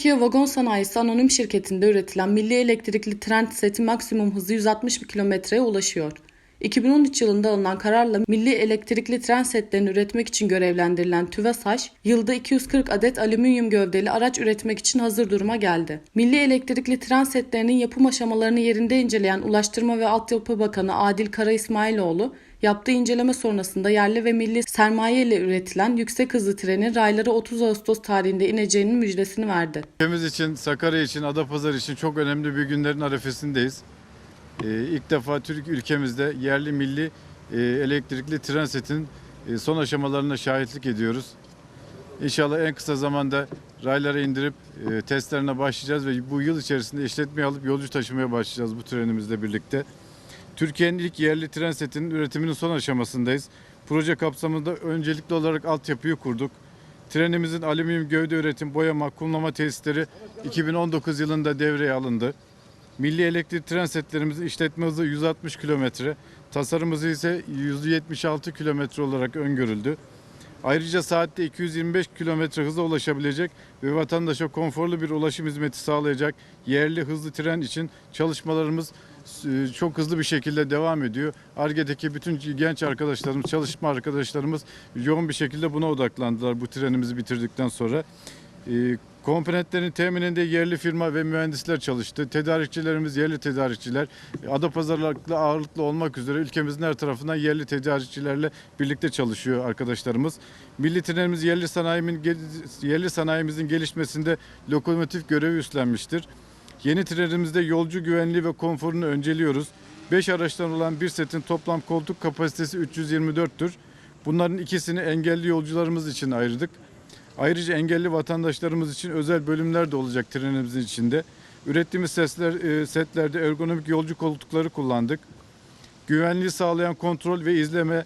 Türkiye Vagon Sanayisi Anonim Şirketi'nde üretilen milli elektrikli tren seti maksimum hızı 160 kilometreye ulaşıyor. 2013 yılında alınan kararla milli elektrikli tren setlerini üretmek için görevlendirilen TÜVESAŞ, yılda 240 adet alüminyum gövdeli araç üretmek için hazır duruma geldi. Milli elektrikli tren setlerinin yapım aşamalarını yerinde inceleyen Ulaştırma ve Altyapı Bakanı Adil Kara İsmailoğlu, yaptığı inceleme sonrasında yerli ve milli sermaye ile üretilen yüksek hızlı trenin raylara 30 Ağustos tarihinde ineceğinin müjdesini verdi. Ülkemiz için, Sakarya için, Adapazarı için çok önemli bir günlerin arefesindeyiz. Ee, ilk defa Türk ülkemizde yerli milli e, elektrikli tren setin e, son aşamalarına şahitlik ediyoruz. İnşallah en kısa zamanda raylara indirip e, testlerine başlayacağız ve bu yıl içerisinde işletmeye alıp yolcu taşımaya başlayacağız bu trenimizle birlikte. Türkiye'nin ilk yerli tren setinin üretiminin son aşamasındayız. Proje kapsamında öncelikli olarak altyapıyı kurduk. Trenimizin alüminyum gövde üretim, boyama, kumlama tesisleri 2019 yılında devreye alındı. Milli elektrik tren setlerimizin işletme hızı 160 kilometre, tasarım hızı ise 176 kilometre olarak öngörüldü. Ayrıca saatte 225 kilometre hıza ulaşabilecek ve vatandaşa konforlu bir ulaşım hizmeti sağlayacak yerli hızlı tren için çalışmalarımız çok hızlı bir şekilde devam ediyor. Arge'deki bütün genç arkadaşlarımız, çalışma arkadaşlarımız yoğun bir şekilde buna odaklandılar bu trenimizi bitirdikten sonra. E, Komponentlerin temininde yerli firma ve mühendisler çalıştı. Tedarikçilerimiz yerli tedarikçiler. Adapazarlıklı ağırlıklı olmak üzere ülkemizin her tarafından yerli tedarikçilerle birlikte çalışıyor arkadaşlarımız. Milli trenimiz yerli sanayimin yerli sanayimizin gelişmesinde lokomotif görevi üstlenmiştir. Yeni trenimizde yolcu güvenliği ve konforunu önceliyoruz. 5 araçtan olan bir setin toplam koltuk kapasitesi 324'tür. Bunların ikisini engelli yolcularımız için ayırdık. Ayrıca engelli vatandaşlarımız için özel bölümler de olacak trenimizin içinde. Ürettiğimiz sesler, e, setlerde ergonomik yolcu koltukları kullandık. Güvenliği sağlayan kontrol ve izleme,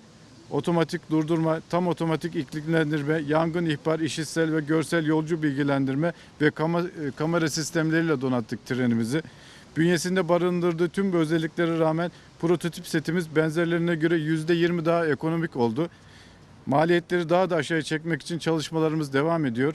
otomatik durdurma, tam otomatik iklimlendirme, yangın ihbar, işitsel ve görsel yolcu bilgilendirme ve kamera, kamera sistemleriyle donattık trenimizi. Bünyesinde barındırdığı tüm bu özelliklere rağmen prototip setimiz benzerlerine göre %20 daha ekonomik oldu. Maliyetleri daha da aşağıya çekmek için çalışmalarımız devam ediyor.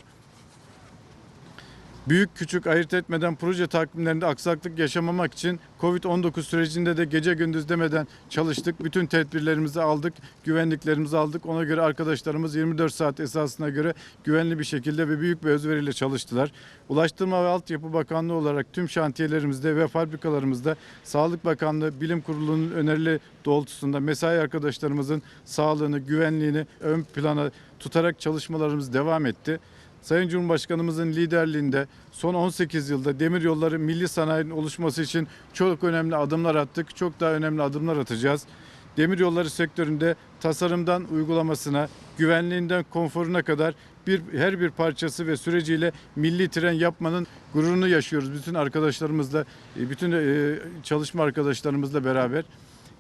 Büyük küçük ayırt etmeden proje takvimlerinde aksaklık yaşamamak için Covid-19 sürecinde de gece gündüz demeden çalıştık. Bütün tedbirlerimizi aldık, güvenliklerimizi aldık. Ona göre arkadaşlarımız 24 saat esasına göre güvenli bir şekilde ve büyük bir özveriyle çalıştılar. Ulaştırma ve Altyapı Bakanlığı olarak tüm şantiyelerimizde ve fabrikalarımızda Sağlık Bakanlığı Bilim Kurulu'nun önerileri doğrultusunda mesai arkadaşlarımızın sağlığını, güvenliğini ön plana tutarak çalışmalarımız devam etti. Sayın Cumhurbaşkanımızın liderliğinde son 18 yılda demir yolları milli sanayinin oluşması için çok önemli adımlar attık. Çok daha önemli adımlar atacağız. Demir yolları sektöründe tasarımdan uygulamasına, güvenliğinden konforuna kadar bir her bir parçası ve süreciyle milli tren yapmanın gururunu yaşıyoruz bütün arkadaşlarımızla, e, bütün e, çalışma arkadaşlarımızla beraber.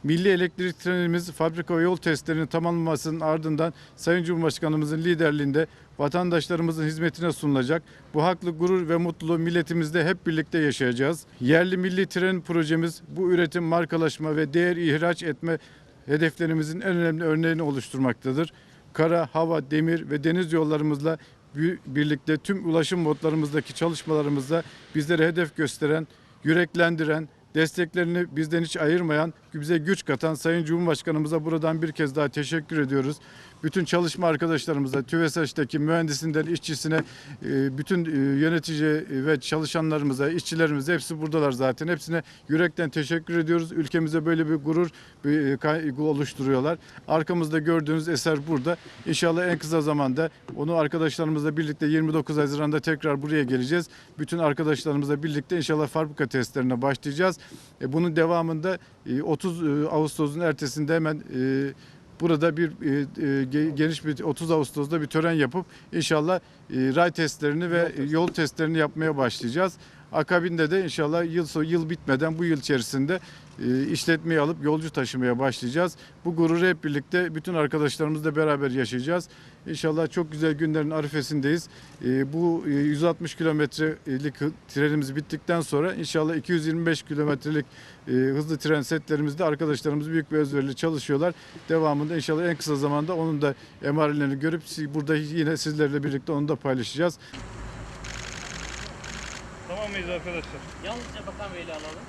Milli elektrik trenimiz fabrika ve yol testlerinin tamamlanmasının ardından Sayın Cumhurbaşkanımızın liderliğinde vatandaşlarımızın hizmetine sunulacak. Bu haklı gurur ve mutluluğu milletimizde hep birlikte yaşayacağız. Yerli milli tren projemiz bu üretim, markalaşma ve değer ihraç etme hedeflerimizin en önemli örneğini oluşturmaktadır. Kara, hava, demir ve deniz yollarımızla birlikte tüm ulaşım modlarımızdaki çalışmalarımızda bizlere hedef gösteren, yüreklendiren, desteklerini bizden hiç ayırmayan, bize güç katan Sayın Cumhurbaşkanımıza buradan bir kez daha teşekkür ediyoruz. Bütün çalışma arkadaşlarımıza, TÜVESAŞ'taki mühendisinden işçisine, e, bütün e, yönetici ve çalışanlarımıza, işçilerimize hepsi buradalar zaten. Hepsine yürekten teşekkür ediyoruz. Ülkemize böyle bir gurur bir oluşturuyorlar. Arkamızda gördüğünüz eser burada. İnşallah en kısa zamanda onu arkadaşlarımızla birlikte 29 Haziran'da tekrar buraya geleceğiz. Bütün arkadaşlarımızla birlikte inşallah fabrika testlerine başlayacağız. E, bunun devamında 30 Ağustos'un ertesinde hemen burada bir geniş bir 30 Ağustos'ta bir tören yapıp inşallah ray testlerini ve yol testlerini yapmaya başlayacağız. Akabinde de inşallah yıl yıl bitmeden bu yıl içerisinde e, işletmeyi alıp yolcu taşımaya başlayacağız. Bu gururu hep birlikte bütün arkadaşlarımızla beraber yaşayacağız. İnşallah çok güzel günlerin arifesindeyiz. E, bu 160 kilometrelik trenimiz bittikten sonra inşallah 225 kilometrelik e, hızlı tren setlerimizde arkadaşlarımız büyük bir özveriyle çalışıyorlar. Devamında inşallah en kısa zamanda onun da emarelerini görüp burada yine sizlerle birlikte onu da paylaşacağız. Alamayız arkadaşlar. Yalnızca Bakan Veli alalım.